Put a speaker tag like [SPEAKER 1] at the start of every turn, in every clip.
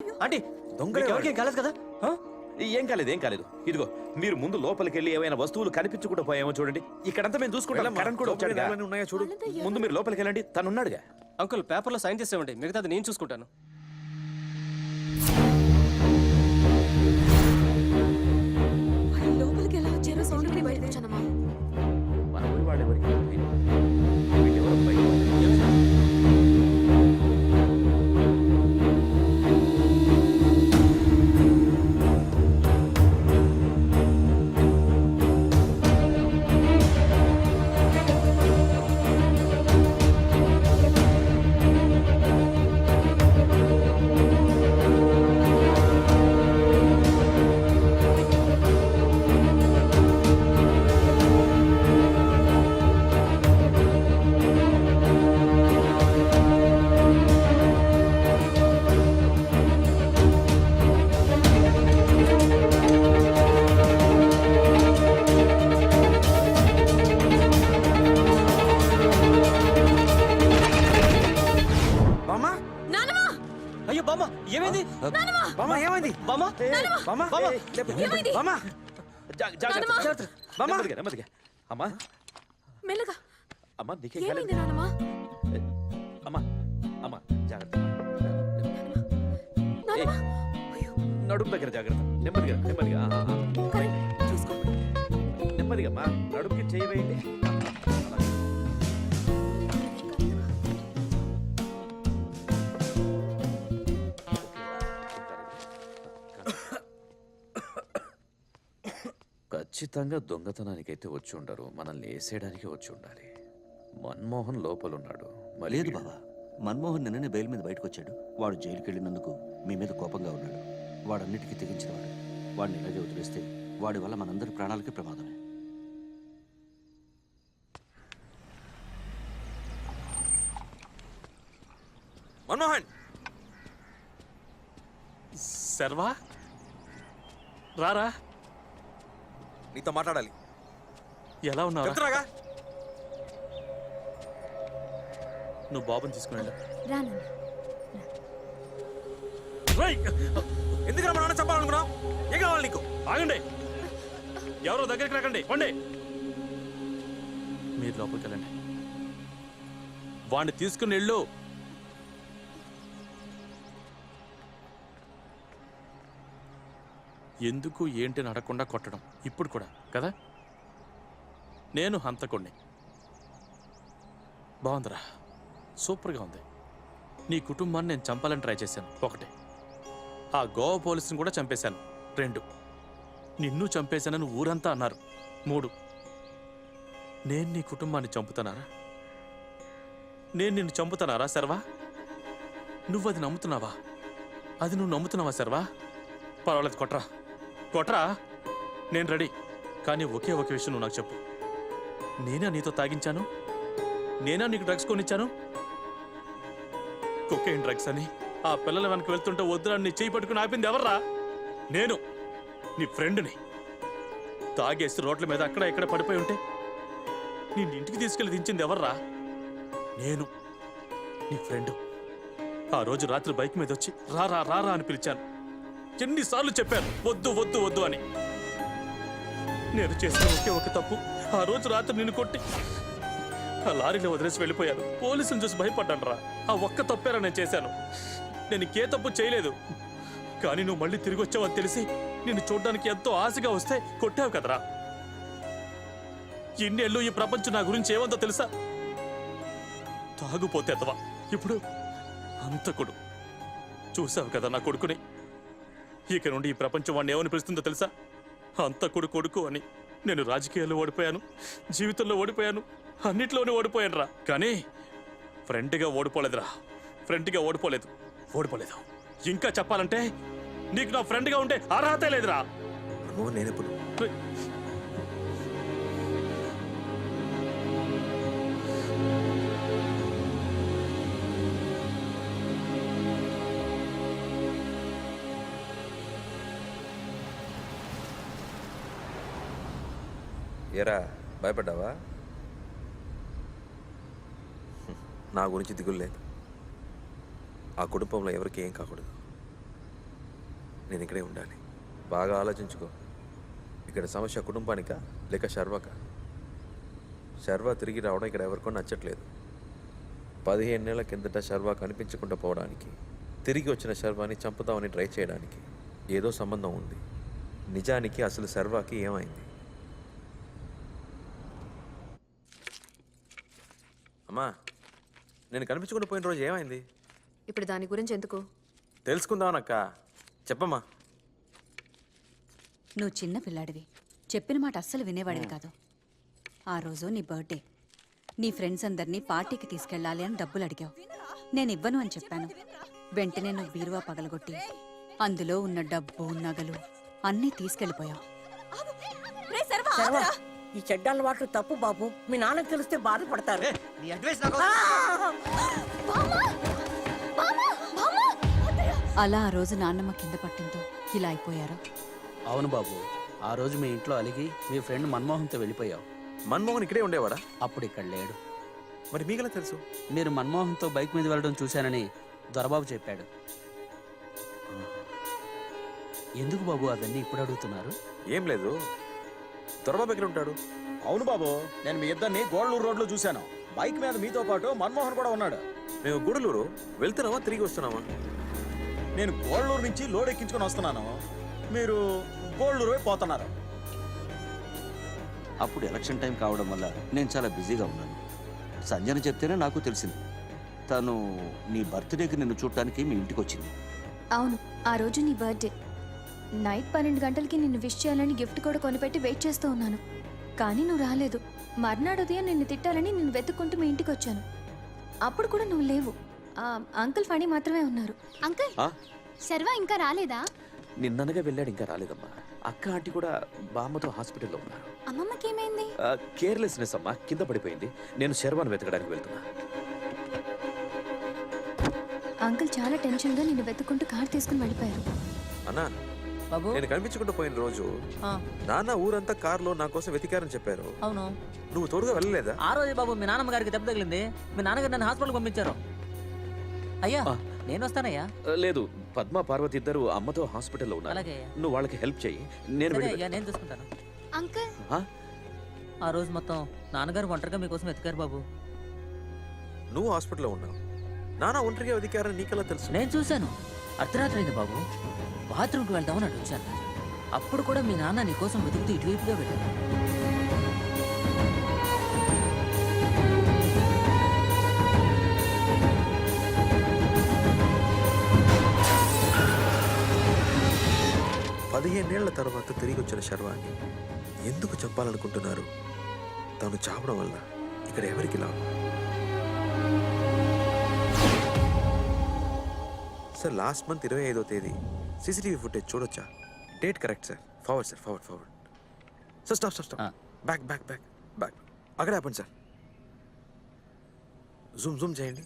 [SPEAKER 1] Aunty
[SPEAKER 2] దొంగలే
[SPEAKER 1] ఎవరికేం కాలేదు కదా? ఆ?
[SPEAKER 2] ఏం కాలేదు ఏం కాలేదు. ఇదిగో మీరు ముందు లోపలికి వెళ్ళి ఏమైనా వస్తువులు కనిపించకుండా పోయామో చూడండి. ఇక్కడంతా మేము చూసుకుంటాం. కరణ్ కూడా ఉన్నాయో చూడు. ముందు మీరు లోపలికి వెళ్ళండి తను ఉన్నాడుగా
[SPEAKER 1] అంకుల్ పేపర్లో సైన్ చేసేవండి మిగతాది నేను చూసుకుంటాను. ఏమైంది?
[SPEAKER 3] బామ్మా ఏమైంది?
[SPEAKER 1] బామ్మ?
[SPEAKER 3] బామ్మా?
[SPEAKER 1] బామ్మ.
[SPEAKER 2] జాగ్రత్త
[SPEAKER 4] నానమ్మ.
[SPEAKER 2] జాగ్రత్త
[SPEAKER 3] బామ్మ.
[SPEAKER 2] నెమ్మదిగా నెమ్మదిగా. అమ్మా.
[SPEAKER 4] మెల్లగా.
[SPEAKER 2] అమ్మా నీకేం
[SPEAKER 4] ఏమైంది
[SPEAKER 2] కాలేదు
[SPEAKER 4] నానమ్మా
[SPEAKER 2] అమ్మా అమ్మా జాగ్రత్త
[SPEAKER 4] నానమ్మా! అయ్యో
[SPEAKER 2] నడుము దగ్గర జాగ్రత్త. నెమ్మదిగా నెమ్మదిగా నెమ్మదిగా అమ్మా నడుముకి చేయి ఖచ్చితంగా దొంగతనానికైతే వచ్చి ఉండరు. మనల్ని వేసేయడానికి వచ్చి ఉండాలి. మన్మోహన్ లోపలున్నాడు.
[SPEAKER 5] లేదు బావా. మన్మోహన్ నిన్ననే బెయిల్ మీద బయటకు వచ్చాడు వాడు జైలుకి వెళ్ళినందుకు మీ మీద కోపంగా ఉన్నాడు. వాడన్నిటికీ తెగించినవాడు. వాడిని ఇలాగే వదిలేస్తే వాడి వల్ల మనందరి ప్రాణాలకి ప్రమాదమే.
[SPEAKER 3] మన్మోహన్!
[SPEAKER 6] శర్వా? రారా?
[SPEAKER 3] నీతో మాట్లాడాలి.
[SPEAKER 6] ఎలా ఉన్నావు
[SPEAKER 3] చెప్తున్నాగా?
[SPEAKER 6] నువ్వు బాబుని తీసుకుని!
[SPEAKER 3] ఎందుకు మా నాన్న చెప్పాలనుకున్నావు? ఏం కావాలి నీకు?
[SPEAKER 6] ఆగండి. ఎవరో దగ్గరికి రాకండి. వండి మీరు లోపలికి వెళ్ళండి. వాడిని తీసుకుని వెళ్ళు. ఎందుకు ఏంటి అని అడగకుండా కొట్టడం? ఇప్పుడు కూడా కదా? నేను హంతకుణ్ణి. బాగుందిరా. సూపర్గా ఉంది. నీ కుటుంబాన్ని నేను చంపాలని ట్రై చేశాను. ఒకటి. ఆ గోవా పోలీసుని కూడా చంపేశాను. రెండు. నిన్ను చంపేశానని ఊరంతా అన్నారు. మూడు. నేను నీ కుటుంబాన్ని చంపుతానారా? నేను నిన్ను చంపుతానారా సర్వా నువ్వు అది నమ్ముతున్నావా? అది నువ్వు నమ్ముతున్నావా సర్వా పర్వాలేదు కొట్రా. కొట్రా. నేను రెడీ. కానీ ఒకే ఒక విషయం నువ్వు నాకు చెప్పు. నేనా నీతో తాగించాను. నేనా నీకు డ్రగ్స్ కొనిచ్చాను. కొకేన్ డ్రగ్స్ అని. ఆ పిల్లల వెనక వెళ్తుంటే వద్దురా నీ చేయి పట్టుకుని ఆపింది ఎవర్రా? నేను నీ ఫ్రెండ్ని. తాగేసి రోడ్ల మీద అక్కడ ఇక్కడ పడిపోయి ఉంటే నేను ఇంటికి తీసుకెళ్ళి దించింది ఎవర్రా? నేను నీ ఫ్రెండ్. ఆ రోజు రాత్రి బైక్ మీద వచ్చి రారా రా రా రా అని పిలిచాను. ఎన్నిసార్లు చెప్పాను. వద్దు వద్దు వద్దు అని. నేను చేసిన ఒకే ఒక తప్పు. ఆ రోజు రాత్రి నిన్ను కొట్టి ఆ లారీలో వదిలేసి వెళ్ళిపోయాను పోలీసులు చూసి భయపడ్డాను రా ఆ ఒక్క తప్పేరా నేను చేశాను. నేను ఇంకే తప్పు చేయలేదు. కానీ నువ్వు మళ్ళీ తిరిగి వచ్చావని తెలిసి నిన్ను చూడడానికి ఎంతో ఆశగా వస్తే కొట్టావు కదరా. ఇన్నేళ్ళు ఈ ప్రపంచం నా గురించి ఏమందో తెలుసా? తాగుపోతే అతవా ఇప్పుడు అంతకుడు చూసావు కదా నా కొడుకుని? ఇక నుండి ఈ ప్రపంచం వాడిని ఏమని పిలుస్తుందో తెలుసా? అంతకుడు కొడుకు అని. నేను రాజకీయాల్లో ఓడిపోయాను జీవితంలో ఓడిపోయాను అన్నిట్లోనే ఓడిపోయాను రా కానీ ఫ్రెండ్గా ఓడిపోలేదురా. ఫ్రెండ్గా ఓడిపోలేదు. ఓడిపోలేదు. ఇంకా చెప్పాలంటే నీకు నా ఫ్రెండ్గా ఉంటే అర్హతే లేదురా.
[SPEAKER 3] మన్మోహన్ నేను ఏరా భయపడ్డావా? నా గురించి దిగులు ఆ కుటుంబంలో ఎవరికి ఏం కాకూడదు. నేను ఇక్కడే ఉండాలి. బాగా ఆలోచించుకో. ఇక్కడ సమస్య కుటుంబానికా లేక శర్వకా శర్వ తిరిగి రావడం ఇక్కడ ఎవరికో నచ్చట్లేదు. పదిహేను నెలల కిందట శర్వ కనిపించకుండా పోవడానికి తిరిగి వచ్చిన శర్వాని చంపుదామని ట్రై చేయడానికి ఏదో సంబంధం ఉంది. నిజానికి అసలు శర్వాకి ఏమైంది? అమ్మా నేను కనిపించకుండా పోయిన రోజు ఏమైంది?
[SPEAKER 4] ఇప్పుడు దాని గురించి ఎందుకు?
[SPEAKER 3] తెలుసుకుందామనక్క. చెప్పమ్మా.
[SPEAKER 7] నువ్వు చిన్న పిల్లాడివి. చెప్పిన మాట అస్సలు వినేవాడివి కాదు. ఆ రోజు నీ బర్త్డే. నీ ఫ్రెండ్స్ అందరినీ పార్టీకి తీసుకెళ్ళాలి అని డబ్బులు అడిగావు. నేను ఇవ్వను అని చెప్పాను. వెంటనే నువ్వు బీరువా పగలగొట్టి అందులో ఉన్న డబ్బు నగలు అన్నీ తీసుకెళ్ళిపోయావు.
[SPEAKER 8] ఈ చెడ్డ అలవాట్లు తప్పు బాబు. మీ నాన్నకు తెలిస్తే బాధపడతారు.
[SPEAKER 1] నీ అడ్వైస్ నాకు
[SPEAKER 7] అలా ఆ రోజు నాన్నమ్మ కింద పట్టిందో ఇలా అయిపోయారు.
[SPEAKER 5] అవును బాబు ఆ రోజు మీ ఇంట్లో అలిగి మీ ఫ్రెండ్ మన్మోహన్తో వెళ్ళిపోయావు.
[SPEAKER 3] మన్మోహన్ ఇక్కడే ఉండేవాడా?
[SPEAKER 5] అప్పుడు ఇక్కడ లేడు.
[SPEAKER 3] మరి మీకెలా తెలుసు?
[SPEAKER 5] మీరు మన్మోహన్తో బైక్ మీద వెళ్ళడం చూశానని దొరబాబు చెప్పాడు. ఎందుకు బాబు అవన్నీ ఇప్పుడు అడుగుతున్నారు?
[SPEAKER 3] ఏం లేదు. దొరబాబు ఎక్కడ ఉంటాడు?
[SPEAKER 9] అవును బాబు నేను మీ ఇద్దరిని గోడలూరు రోడ్లో చూశాను. బైక్ మీద మీతో పాటు మన్మోహన్ కూడా ఉన్నాడు.
[SPEAKER 3] మేము గూడలూరు వెళ్తున్నావా? తిరిగి వస్తున్నావా?
[SPEAKER 9] నేను గోడలూరు నుంచి లోడ్ ఎక్కించుకొని వస్తున్నాను. మీరు వైపు పోతున్నారు.
[SPEAKER 5] అప్పుడు ఎలక్షన్ టైం కావడం వల్ల నేను చాలా బిజీగా ఉన్నాను. సంజన చెప్తేనే నాకు తెలిసింది. తను నీ బర్త్డేకి నిన్ను చూడటానికి మీ ఇంటికి వచ్చింది.
[SPEAKER 10] అవును ఆ రోజు నీ బర్త్డే. నైట్ పన్నెండు గంటలకి నిన్ను విష్ చేయాలని గిఫ్ట్ కూడా కొనిపెట్టి వెయిట్ చేస్తూ ఉన్నాను. కానీ నువ్వు రాలేదు. మర్నాడు ఉదయం నిన్ను తిట్టాలని నిన్ను వెతుక్కుంటూ మీ ఇంటికి వచ్చాను. అప్పుడు కూడా నువ్వు లేవు. ఆ, అంకుల్ ఫణి మాత్రమే ఉన్నారు. అంకుల్
[SPEAKER 2] ఆ?
[SPEAKER 10] శర్వ ఇంకా రాలేదా?
[SPEAKER 2] నిన్ననగా వెళ్ళాడు ఇంకా రాలేదమ్మా. అక్క ఆంటీ కూడా బామ్మతో హాస్పిటల్లో ఉన్నారు.
[SPEAKER 10] అమ్మమ్మకి ఏమైంది
[SPEAKER 2] కేర్లెస్నెస్ అమ్మా కింద పడిపోయింది. నేను శర్వాన్ని వెతకడానికి వెళ్తున్నా.
[SPEAKER 10] అంకుల్ చాలా టెన్షన్గా నిన్ను వెతుక్కుంటూ కార్ తీసుకుని వెళ్ళిపోయారు.
[SPEAKER 3] అన్నా
[SPEAKER 8] బాబు.
[SPEAKER 3] నేను కనిపించకుండా పోయిన రోజు నాన్న ఊరంతా కారులో నా కోసం వెతికారని చెప్పారు.
[SPEAKER 8] అవును.
[SPEAKER 3] నువ్వు తోడుగా వెళ్ళలేదా?
[SPEAKER 8] ఆ రోజే బాబు మీ నాన్నమ్మ గారికి దెబ్బ తగిలింది. మీ నాన్నగారు నన్ను హాస్పిటల్ పంపించారు. అయ్యా. నేను వస్తానయ్యా.
[SPEAKER 2] లేదు పద్మ పార్వతి ఇద్దరు అమ్మతో హాస్పిటల్లో ఉన్నారు.
[SPEAKER 8] అలాగే
[SPEAKER 2] నువ్వు వాళ్ళకి హెల్ప్ చెయ్యి నేను
[SPEAKER 8] సరే
[SPEAKER 2] వెళ్ళి
[SPEAKER 8] అయ్యా నేను చూసుకుంటాను.
[SPEAKER 10] అంకుల్.
[SPEAKER 2] ఆ?
[SPEAKER 8] ఆ రోజు మొత్తం నాన్నగారు ఒంటరిగా మీకోసం వెతికారు బాబు.
[SPEAKER 3] నువ్వు హాస్పిటల్లో ఉన్నావు. నాన్న ఒంటరిగా వెతికారని నీకెలా తెలుసు?
[SPEAKER 8] నేను చూశాను. అర్ధరాత్రి అయింది బాబు. బాత్రూమ్కి వెళ్దామని అటు వచ్చాను. అప్పుడు కూడా మీ నాన్న నీ కోసం వెతుకుతూ ఇటువైపుగా వెళ్ళాను
[SPEAKER 3] పదిహేనేళ్ళ తర్వాత తిరిగి వచ్చిన శర్వాన్ని ఎందుకు చంపాలనుకుంటున్నారు? తాను చావడం వల్ల ఇక్కడ ఎవరికి లాభం? సార్ లాస్ట్ మంత్ ఇరవై ఐదో తేదీ. సీసీటీవీ ఫుటేజ్ చూడొచ్చా? Date correct sir forward sir forward forward sir stop stop stop back back back back అక్కడే ఆపండి సార్ జూమ్ జూమ్ చేయండి.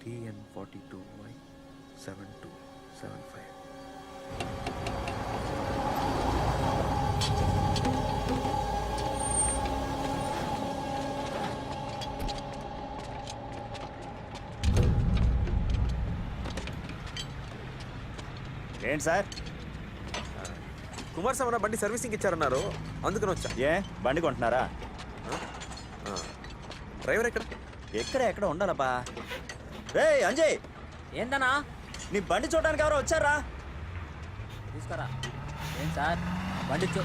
[SPEAKER 3] TN forty two Y seven two seven five
[SPEAKER 9] ఏంటి sir?
[SPEAKER 3] Kumar సమర బండి సర్వీసింగ్ ఇచ్చారన్నారు. అందుకని వచ్చా.
[SPEAKER 9] ఏ? బండి కొంటున్నారా?
[SPEAKER 3] డ్రైవర్ ఎక్కడ?
[SPEAKER 9] ఎక్కడ ఎక్కడ ఉండాలబ్బా? రే అంజయ్!
[SPEAKER 8] ఏంటన్నా
[SPEAKER 9] నీ బండి చూడడానికి ఎవరో వచ్చారా?
[SPEAKER 8] తీసుకురా. ఏం సార్? బండి చూ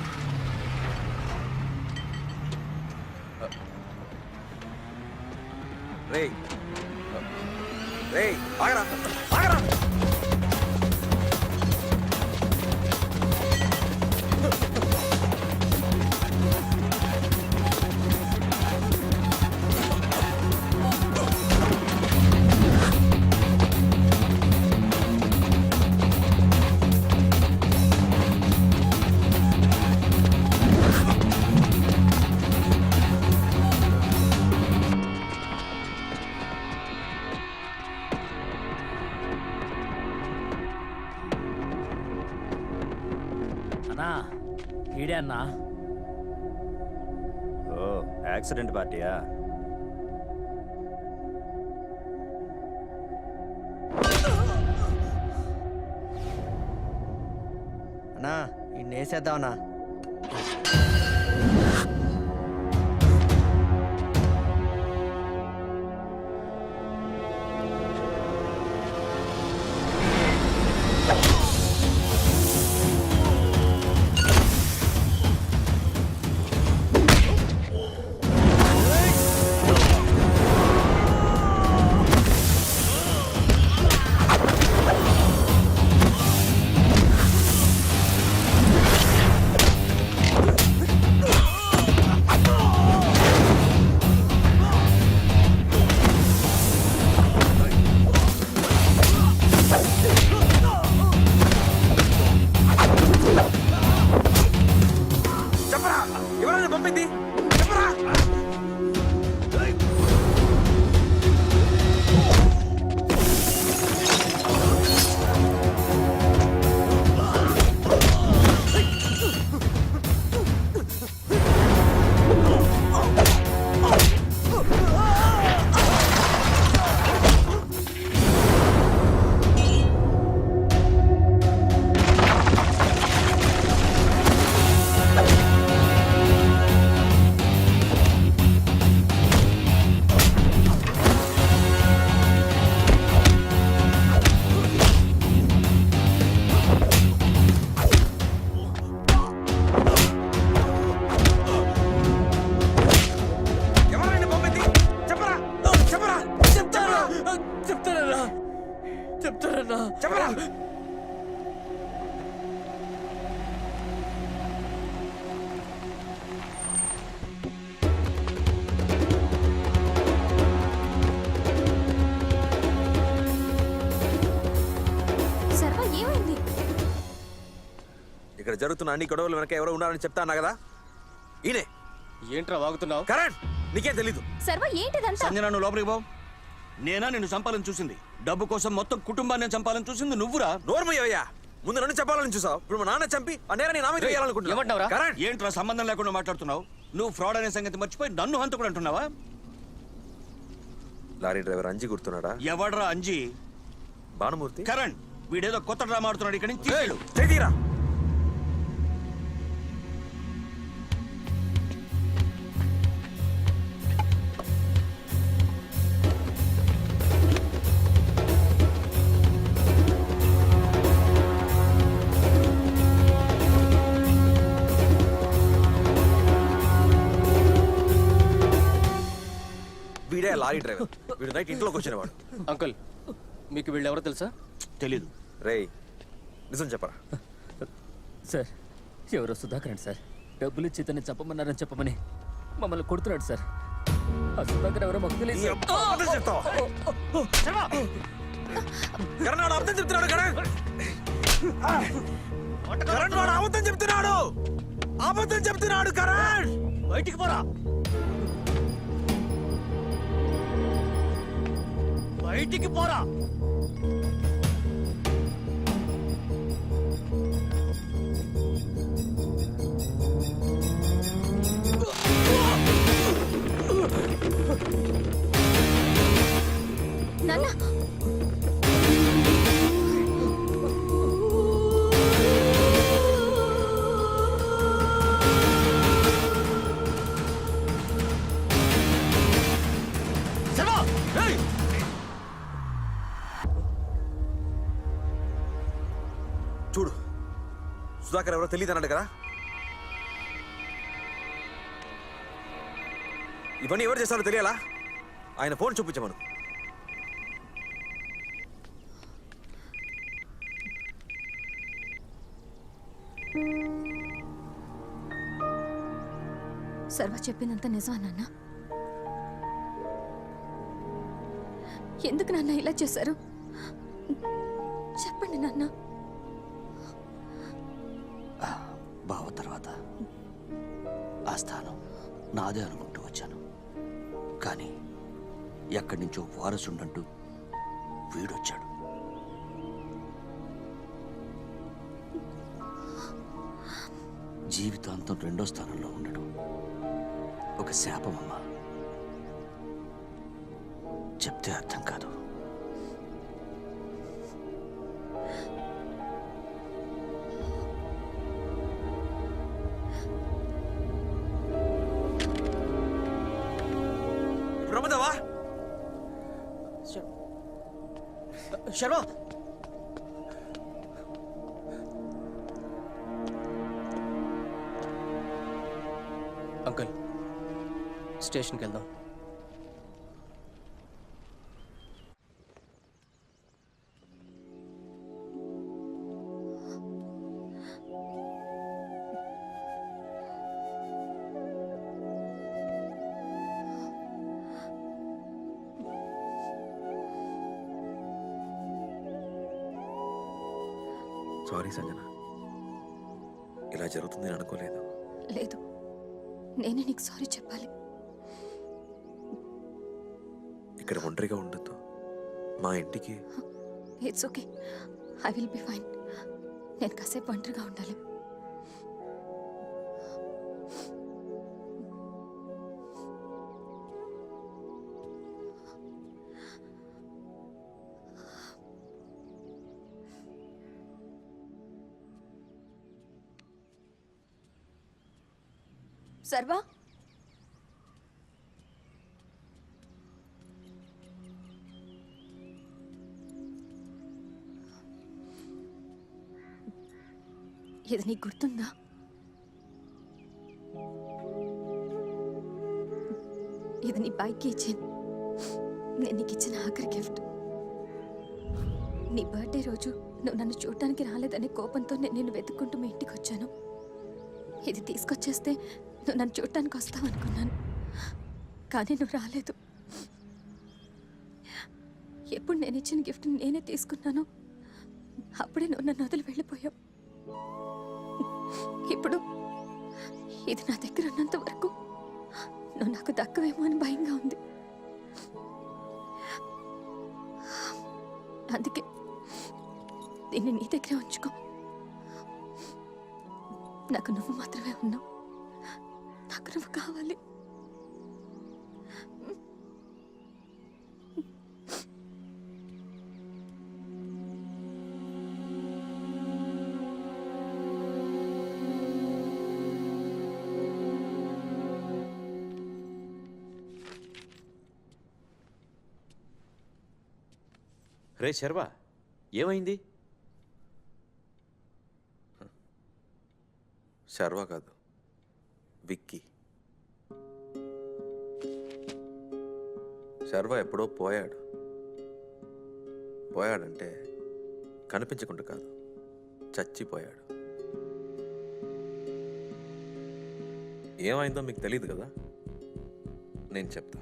[SPEAKER 3] రే రే ఆగరా ఆగరా.
[SPEAKER 9] యాక్సిడెంట్ పార్టీయా?
[SPEAKER 1] అన్నా ఇన్నేసేద్దామన్నా
[SPEAKER 3] ఇక్కడ జరుగుతున్న అన్ని గొడవలు వెనక ఎవరో ఉన్నారని చెప్తా అన్నా కదా? ఈయనే.
[SPEAKER 1] ఏంట్రా వాగుతున్నావు?
[SPEAKER 3] కరణ్ నీకేం తెలీదు.
[SPEAKER 10] సర్వ ఏంటిదంతా?
[SPEAKER 11] సంజన నువ్వు లోపలికి పో. నేనా నిన్ను చంపాలని చూసింది? డబ్బు కోసం మొత్తం కుటుంబాన్ని చంపాలని చూసింది నువ్వురా?
[SPEAKER 3] నోర్మయ్యా ముందు నన్ను చెప్పాలని చూసావు. ఇప్పుడు మా నాన్న చంపి ఆ నేర నేను ఆమె
[SPEAKER 1] ఏమంటావురా?
[SPEAKER 3] కరణ్.
[SPEAKER 11] ఏంట్రా సంబంధం లేకుండా మాట్లాడుతున్నావు? నువ్వు ఫ్రాడ్ అనే సంగతి మర్చిపోయి నన్ను హంతకుడు అంటున్నావా?
[SPEAKER 3] లారీ డ్రైవర్ అంజి గుర్తున్నాడా?
[SPEAKER 11] ఎవడ్రా అంజీ?
[SPEAKER 3] భానుమూర్తి?
[SPEAKER 11] కరణ్ వీడేదో కొత్త డ్రామా ఆడుతున్నాడు ఇక్కడి నుంచి.
[SPEAKER 3] చేతీరా లారీ డ్రైవర్. వీడు నైట్ ఇంట్లోకి వచ్చినవాడు
[SPEAKER 1] అంకుల్ మీకు వీళ్ళెవరో తెలుసా?
[SPEAKER 11] తెలీదు.
[SPEAKER 3] రేయ్ నిజం చెప్పరా?
[SPEAKER 12] సార్ ఎవరో సుధాకర్ అండి సార్. డబ్బులు ఇచ్చి ఇతన్ని చెప్పమన్నారని చెప్పమని మమ్మల్ని కొడుతున్నాడు సార్. ఆ సుధాకర్ ఎవరో మాకు తెలియదు
[SPEAKER 3] ఈ అబ్బా అబద్ధం చెప్తావా? కరణ్ వాడు అబద్ధం చెప్తున్నాడు కరణ్. కరణ్ వాడు అబద్ధం చెప్తున్నాడు. అబద్ధం చెప్తున్నాడు కరణ్.
[SPEAKER 1] బయటికి పోరా. బయటికి పోరా.
[SPEAKER 10] నాన్న
[SPEAKER 3] సుధాకర్ ఎవరో తెలియదు అన్నాడు కదా. ఇవన్నీ ఎవరు చేస్తారో తెలియాలా? ఆయన ఫోన్ చూపించమను.
[SPEAKER 10] సర్వ చెప్పినంత నిజమా నాన్న? ఎందుకు నాన్న ఇలా చేశారు? చెప్పండి నాన్న.
[SPEAKER 11] నాదే అనుకుంటూ వచ్చాను. కానీ ఎక్కడి నుంచో వారసుండంటూ వీడొచ్చాడు. జీవితాంతం రెండో స్థానంలో ఉండడం ఒక శాపమమ్మా. చెప్తే అర్థం కాదు.
[SPEAKER 3] Shut
[SPEAKER 1] up! अंकल स्टेशन के दो
[SPEAKER 3] సారీ సంజన. ఇలా జరుగుతుంది నేను అనుకోలేదు.
[SPEAKER 10] లేదు. నేనే నీకు సారీ చెప్పాలి.
[SPEAKER 3] ఇక్కడ ఒంటరిగా ఉండొద్దు. మా ఇంటికి.
[SPEAKER 10] It's okay I will be fine నేను కాసేపు ఒంటరిగా ఉండాలి. సర్వా? ఇది నీకు గుర్తుందా? ఇది నీ బైక్కి ఇచ్చాను నేను నీకు ఇచ్చిన ఆఖరి గిఫ్ట్ నీ బర్త్డే రోజు నువ్వు నన్ను చూడటానికి రాలేదనే కోపంతో నేను నిన్ను వెతుక్కుంటూ మీ ఇంటికి వచ్చాను. ఇది తీసుకొచ్చేస్తే నువ్వు నన్ను చూడటానికి వస్తావు అనుకున్నాను. కానీ నువ్వు రాలేదు. ఎప్పుడు నేను ఇచ్చిన గిఫ్ట్ నేనే తీసుకున్నాను అప్పుడే నువ్వు నన్ను వదిలి వెళ్ళిపోయావు. ఇప్పుడు ఇది నా దగ్గర ఉన్నంత వరకు నువ్వు నాకు దక్కవేమో అని భయంగా ఉంది. అందుకే దీన్ని నీ దగ్గరే ఉంచుకో. నాకు నువ్వు మాత్రమే ఉన్నావు. నాకు నువ్వు కావాలి.
[SPEAKER 2] రే శర్వ ఏమైంది?
[SPEAKER 3] శర్వ కాదు. శర్వ ఎప్పుడో పోయాడు. పోయాడంటే కనిపించకుండా కాదు చచ్చిపోయాడు. ఏమైందో మీకు తెలియదు కదా? నేను చెప్తా.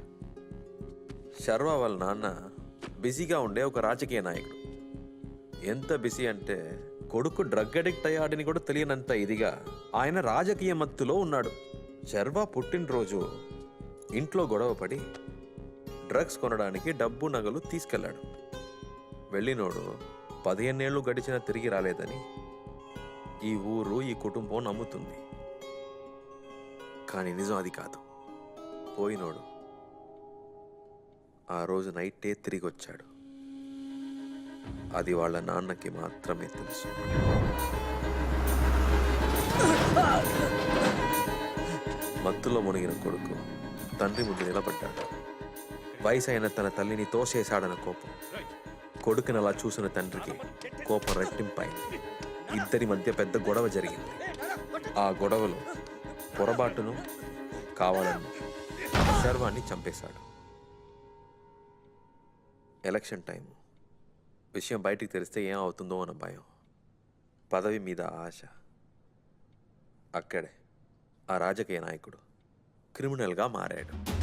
[SPEAKER 3] శర్వ వాళ్ళ నాన్న బిజీగా ఉండే ఒక రాజకీయ నాయకుడు. ఎంత బిజీ అంటే కొడుకు డ్రగ్ అడిక్ట్ అయ్యాడని కూడా తెలియనంత ఇదిగా ఆయన రాజకీయ మత్తులో ఉన్నాడు. శర్వ పుట్టినరోజు ఇంట్లో గొడవ పడి డ్రగ్స్ కొనడానికి డబ్బు నగలు తీసుకెళ్ళాడు. వెళ్ళినోడు పదిహేనేళ్ళు గడిచినా తిరిగి రాలేదని ఈ ఊరు ఈ కుటుంబం నమ్ముతుంది. కానీ నిజం అది కాదు. పోయినోడు ఆ రోజు నైటే తిరిగి వచ్చాడు అది వాళ్ళ నాన్నకి మాత్రమే తెలుసు. మత్తులో మునిగిన కొడుకు తండ్రి ముందు నిలబడ్డాడు. వయసైన తన తల్లిని తోసేశాడన్న కోపం. కొడుకుని అలా చూసిన తండ్రికి కోపం రెట్టింపై ఇద్దరి మధ్య పెద్ద గొడవ జరిగింది. ఆ గొడవలో పొరపాటును కావాలని శర్వాన్ని చంపేశాడు. Election time. విషయం బయటికి తెలిస్తే ఏం అవుతుందో అన్న భయం. పదవి మీద ఆశ. అక్కడే ఆ రాజకీయ నాయకుడు క్రిమినల్గా మారాడు.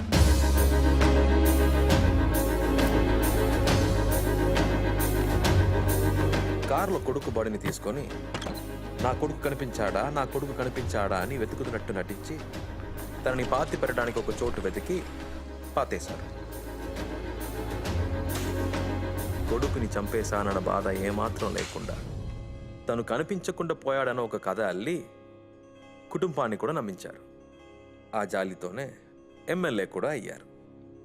[SPEAKER 3] కారులో కొడుకు బాడీని తీసుకొని నా కొడుకు కనిపించాడా? నా కొడుకు కనిపించాడా? అని వెతుకుతున్నట్టు నటించి తనని పాతి పెట్టడానికి ఒక చోటు వెతికి పాతేశారు. కొడుకుని చంపేశానన్న బాధ ఏమాత్రం లేకుండా తను కనిపించకుండా పోయాడన్న ఒక కథ అల్లి కుటుంబాన్ని కూడా నమ్మించారు. ఆ జాలితోనే ఎమ్మెల్యే కూడా అయ్యారు.